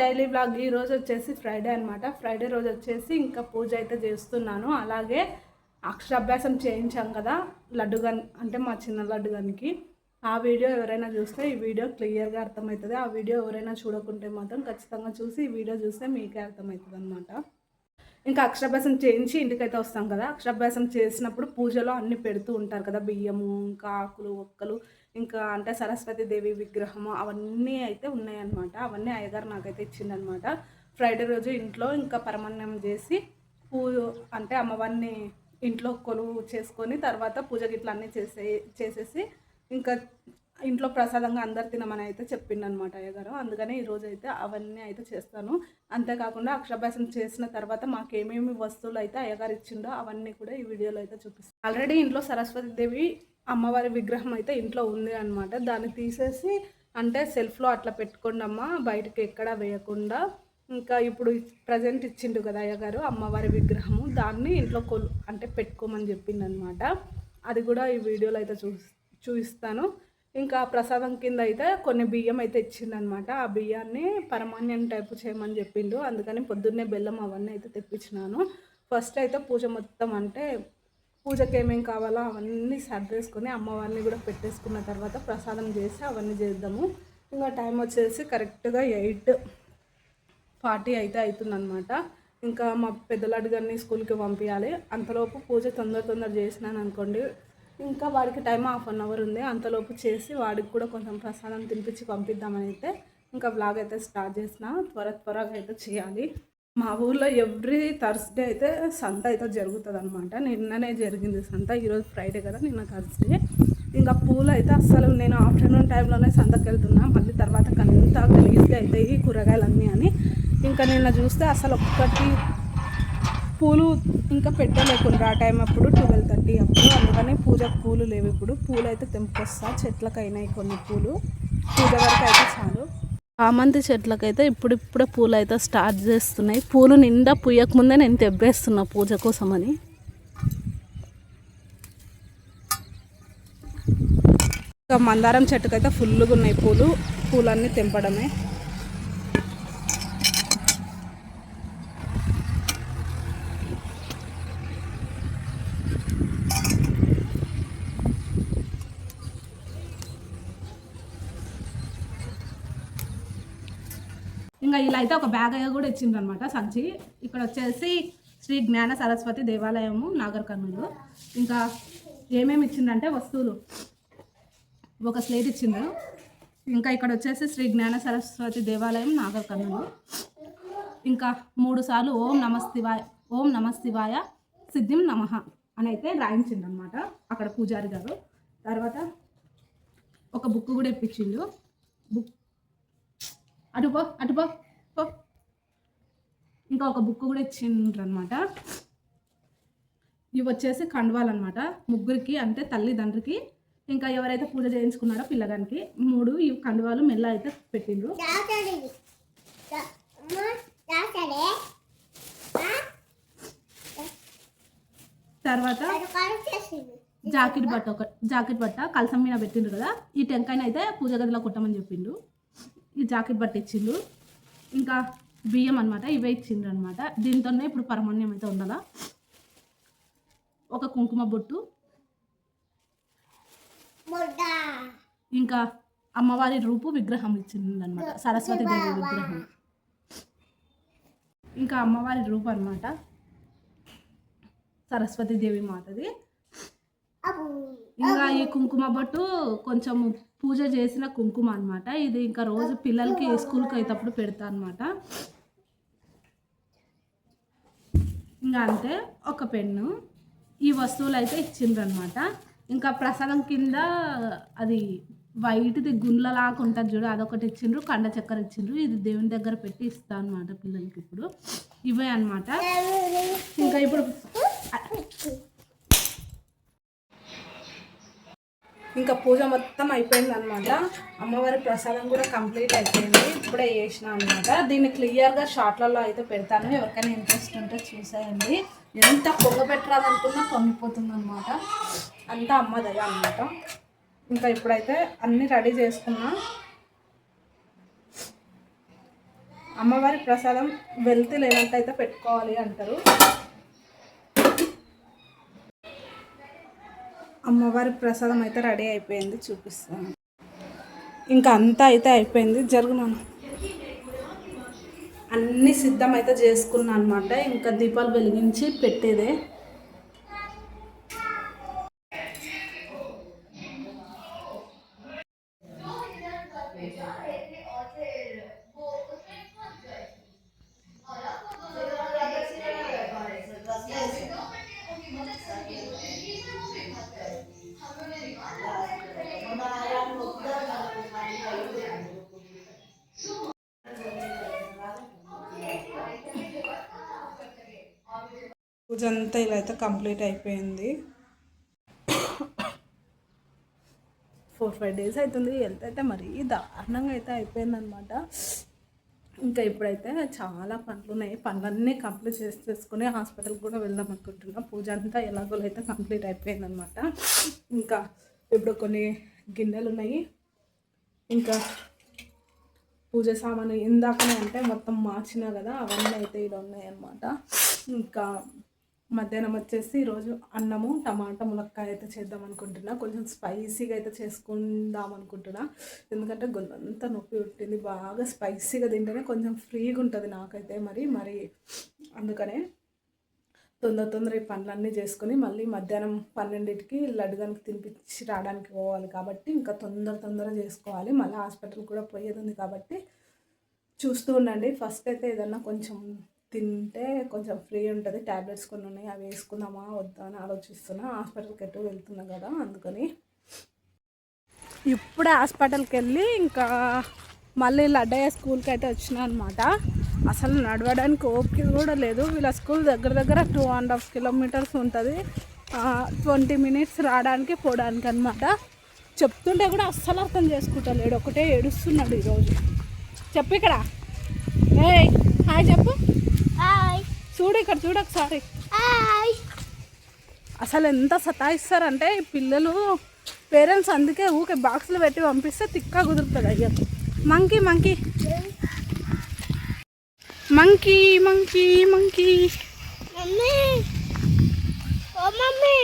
Daily blog ఈ రోజు వచ్చేసి ఫ్రైడే అనమాట ఫ్రైడే రోజు వచ్చేసి ఇంకా పూజ అయితే చేస్తున్నాను. అలాగే అక్షరాభ్యాసం చేయించాం కదా లడ్డు గన్ అంటే మా చిన్న లడ్డుగన్కి. ఆ వీడియో ఎవరైనా చూస్తే ఈ వీడియో క్లియర్గా అర్థమవుతుంది. ఆ వీడియో ఎవరైనా చూడకుంటే మాత్రం ఖచ్చితంగా చూసి ఈ వీడియో చూస్తే మీకే అర్థమవుతుంది అనమాట ఇంకా అక్షరాభ్యాసం చేయించి ఇంటికైతే వస్తాం కదా. అక్షరాభ్యాసం చేసినప్పుడు పూజలో అన్ని పెడుతూ ఉంటారు కదా బియ్యము ఇంకా ఆకులు ఒక్కలు. ఇంకా అంటే సరస్వతి దేవి విగ్రహము అవన్నీ అయితే ఉన్నాయన్నమాట. అవన్నీ అయ్యగారు నాకైతే ఇచ్చిందనమాట ఫ్రైడే రోజు ఇంట్లో ఇంకా పరమాన్నం చేసి పూజ అంటే అమ్మవారిని ఇంట్లో కొలువు చేసుకొని తర్వాత పూజ గిట్ల అన్నీ చేసే చేసేసి ఇంకా ఇంట్లో ప్రసాదంగా అందరు తినమని అయితే చెప్పిండనమాట అయ్యగారు. అందుకనే ఈరోజు అయితే అవన్నీ అయితే చేస్తాను. అంతేకాకుండా అక్షరాభ్యాసం చేసిన తర్వాత మాకేమేమి వస్తువులు అయితే అయ్యగారు ఇచ్చిండో అవన్నీ కూడా ఈ వీడియోలో అయితే చూపిస్తాను ఆల్రెడీ ఇంట్లో సరస్వతి దేవి అమ్మవారి విగ్రహం అయితే ఇంట్లో ఉంది అనమాట దాన్ని తీసేసి అంటే సెల్ఫ్లో అట్లా పెట్టుకోండమ్మా బయటకు బయటకి ఎక్కడా వేయకుండా. ఇంకా ఇప్పుడు ప్రజెంట్ ఇచ్చిండు కదా అయ్యగారు అమ్మవారి విగ్రహము దాన్ని ఇంట్లో కొలు అంటే పెట్టుకోమని చెప్పిందనమాట అది కూడా ఈ వీడియోలో అయితే చూ చూపిస్తాను. ఇంకా ప్రసాదం కింద అయితే కొన్ని బియ్యం అయితే ఇచ్చిందనమాట ఆ బియ్యాన్ని పరమాన్యం టైపు చేయమని చెప్పిండు. అందుకని పొద్దున్నే బెల్లం అవన్నీ అయితే తెప్పించినాను. ఫస్ట్ అయితే పూజ మొత్తం అంటే పూజకి ఏమేమి కావాలో అవన్నీ సర్దేసుకొని అమ్మవారిని కూడా పెట్టేసుకున్న తర్వాత ప్రసాదం చేసి అవన్నీ చేద్దాము. ఇంకా టైం వచ్చేసి కరెక్ట్గా ఎయిట్ ఫార్టీ అయితే అవుతుందన్నమాట. ఇంకా మా పెద్దలాడు గారిని స్కూల్కి పంపించాలి అంతలోపు పూజ తొందర తొందర చేసినాను అనుకోండి. ఇంకా వాడికి టైం హాఫ్ అన్ అవర్ ఉంది. అంతలోపు చేసి వాడికి కూడా కొంచెం ప్రసాదం తినిపించి పంపిద్దామని అయితే ఇంకా బ్లాగ్ అయితే స్టార్ట్ చేసిన. త్వర త్వరగా అయితే చేయాలి. మా ఊర్లో ఎవ్రీ థర్స్డే అయితే సంత అయితే జరుగుతుంది అనమాట నిన్ననే జరిగింది సంత ఈరోజు ఫ్రైడే కదా నిన్న థర్స్డే. ఇంకా పూలు అయితే అస్సలు నేను ఆఫ్టర్నూన్ టైంలోనే సంతకి వెళ్తున్నా మళ్ళీ తర్వాత కంత గలీజ్గా అవుతాయి కూరగాయలన్నీ అని. ఇంకా నిన్న చూస్తే అసలు ఒక్కటి పూలు ఇంకా పెట్టలేకుండా ఆ టైం అప్పుడు ట్వెల్వ్ థర్టీ అప్పుడు. అందుకని పూజకు పూలు లేవు ఇప్పుడు. పూలు అయితే తెంపుకొస్తా చెట్లకైనాయి కొన్ని పూలు. పూజ వరకు అయితే చాలు. చామంతి చెట్లకైతే ఇప్పుడిప్పుడే పూలు అయితే స్టార్ట్ చేస్తున్నాయి. పూలు నిండా పూయకముందే నేను తెబ్బేస్తున్నా పూజ కోసమని. ఇంకా మందారం చెట్టుకైతే ఫుల్గా ఉన్నాయి పూలు. పూలన్నీ తెంపడమే. ఇంకా ఇలా అయితే ఒక బ్యాగ్ కూడా ఇచ్చిండ్రు అనమాట సంచి. ఇక్కడ వచ్చేసి శ్రీ జ్ఞాన సరస్వతి దేవాలయము నాగర్ కర్నూలు ఇంకా ఏమేమి ఇచ్చిందంటే వస్తువులు. ఒక స్లేట్ ఇచ్చిండ్రు ఇంకా ఇక్కడ వచ్చేసి శ్రీ జ్ఞాన సరస్వతి దేవాలయం నాగర్ కర్నూలు ఇంకా మూడు సార్లు ఓం నమస్తివాయ ఓం నమస్తివాయ సిద్ధిం నమః అని అయితే రాయించిండు అనమాట అక్కడ పూజారి గారు. తర్వాత ఒక బుక్ కూడా ఇప్పించిండు. బుక్ అటు పో. ఇంకా ఒక బుక్ కూడా ఇచ్చిండ్రు అనమాట ఇవి వచ్చేసి కండువాలు అనమాట ముగ్గురికి అంటే తల్లిదండ్రికి ఇంకా ఎవరైతే పూజ చేయించుకున్నారో పిల్లగానికి. మూడు ఈ కండువాలు మెల్ల అయితే పెట్టిండ్రు. తర్వాత జాకెట్ బట్ట ఒక జాకెట్ బట్ట కలసం మీద పెట్టిండ్రు కదా. ఈ టెంకాయన అయితే పూజ గదిలో కొట్టమని చెప్పిండు ఈ జాకెట్ బట్ట ఇచ్చిండు ఇంకా బియ్యం అనమాట ఇవే ఇచ్చిండ్రు అనమాట దీంతోనే ఇప్పుడు పరమాన్యం అయితే ఉండాలా ఒక కుంకుమ బొట్టు. ఇంకా అమ్మవారి రూపు విగ్రహం ఇచ్చింది అనమాట సరస్వతి దేవి విగ్రహం. ఇంకా అమ్మవారి రూపు అనమాట సరస్వతి దేవి మాతది. ఇంకా ఈ కుంకుమ బొట్టు కొంచెం పూజ చేసిన కుంకుమ అనమాట ఇది ఇంకా రోజు పిల్లలకి స్కూల్కి అయ్యేటప్పుడు పెడతా అనమాట ఇంకా అంతే ఒక పెన్ను. ఈ వస్తువులు అయితే ఇచ్చిండ్రు అనమాట ఇంకా ప్రసాదం కింద అది వైట్ది గుండ్లలాగా ఉంటుంది చూడు అదొకటి ఇచ్చిండ్రు కండ చక్కెర ఇచ్చిండ్రు. ఇది దేవుని దగ్గర పెట్టి ఇస్తా అనమాట పిల్లలకి ఇప్పుడు. ఇవే అనమాట ఇంకా ఇప్పుడు ఇంకా పూజ మొత్తం అయిపోయింది అనమాట అమ్మవారి ప్రసాదం కూడా కంప్లీట్ అయిపోయింది. ఇప్పుడే చేసిన అనమాట దీన్ని క్లియర్గా షార్ట్లలో అయితే పెడతాను. ఎవరికైనా ఇంట్రెస్ట్ ఉంటే చూసేయండి. ఎంత పొగ పెట్టరాదనుకున్నా పొంగిపోతుంది అనమాట అంతా అమ్మదయ అనమాట ఇంకా ఇప్పుడైతే అన్నీ రెడీ చేసుకున్నా. అమ్మవారి ప్రసాదం వెళ్తే లేనట్టయితే పెట్టుకోవాలి అంటారు. అమ్మవారి ప్రసాదం అయితే రెడీ అయిపోయింది చూపిస్తాను. ఇంకా అంతా అయితే అయిపోయింది జరుగునాను అన్నీ సిద్ధం అయితే చేసుకున్నాను అనమాట ఇంకా దీపాలు వెలిగించి పెట్టేదే. పూజ అంతా ఇలా అయితే కంప్లీట్ అయిపోయింది. ఫోర్ ఫైవ్ డేస్ అవుతుంది హెల్త్ అయితే మరీ దారుణంగా అయితే అయిపోయిందనమాట ఇంకా ఇప్పుడైతే చాలా పనులు ఉన్నాయి. పనులన్నీ కంప్లీట్ చేసి చేసుకుని హాస్పిటల్కి కూడా వెళ్దాం అనుకుంటున్నా. పూజ అంతా ఎలాగోలు అయితే కంప్లీట్ అయిపోయిందనమాట ఇంకా ఇప్పుడు కొన్ని గిన్నెలు ఉన్నాయి. ఇంకా పూజ సామాను ఇందాకనే అంటే మొత్తం మార్చినా కదా అవన్నీ అయితే ఇలా ఉన్నాయన్నమాట. ఇంకా మధ్యాహ్నం వచ్చేసి ఈరోజు అన్నము టమాటా ములక్కాయ అయితే చేద్దాం అనుకుంటున్నా. కొంచెం స్పైసీగా అయితే చేసుకుందాం అనుకుంటున్నా. ఎందుకంటే గొంతంతా నొప్పి ఉంటుంది బాగా స్పైసీగా తింటేనే కొంచెం ఫ్రీగా ఉంటుంది నాకైతే మరి. మరి అందుకనే తొందర తొందర ఈ పనులన్నీ చేసుకొని మళ్ళీ మధ్యాహ్నం పన్నెండింటికి లడ్డుగానికి తినిపించి రావడానికి పోవాలి కాబట్టి ఇంకా తొందర తొందర చేసుకోవాలి. మళ్ళీ హాస్పిటల్ కూడా పోయేది ఉంది కాబట్టి చూస్తూ ఉండండి. ఫస్ట్ అయితే ఏదన్నా కొంచెం తింటే కొంచెం ఫ్రీ ఉంటుంది. ట్యాబ్లెట్స్ కొన్ని ఉన్నాయి. అవి వేసుకుందామా వద్దా అని ఆలోచిస్తున్నా. హాస్పిటల్కి ఎటు వెళ్తున్నా కదా అందుకని. ఇప్పుడే హాస్పిటల్కి వెళ్ళి ఇంకా మళ్ళీ లడ్డయ్య స్కూల్కి అయితే వచ్చిన అనమాట అసలు నడవడానికి ఓపిక కూడా లేదు. వీళ్ళ స్కూల్ దగ్గర దగ్గర టూ అండ్ హాఫ్ కిలోమీటర్స్ ఉంటుంది. ట్వంటీ మినిట్స్ రావడానికి పోవడానికి అనమాట చెప్తుంటే కూడా అస్సలు అర్థం చేసుకుంటలేడు. ఒకటే ఏడుస్తున్నాడు ఈరోజు. చెప్పు ఇక్కడ. ఏ హాయ్ చెప్పు. చూడు ఇక్కడ చూడు ఒకసారి. హాయ్ అసలు ఎంత సతాయిస్తారంటే ఈ పిల్లలు పేరెంట్స్ అందుకే ఊకే బాక్స్లో పెట్టి పంపిస్తే తిక్క కుదురుతుంది అయ్యో. Monkey monkey monkey monkey monkey mummy ఓ మమ్మీ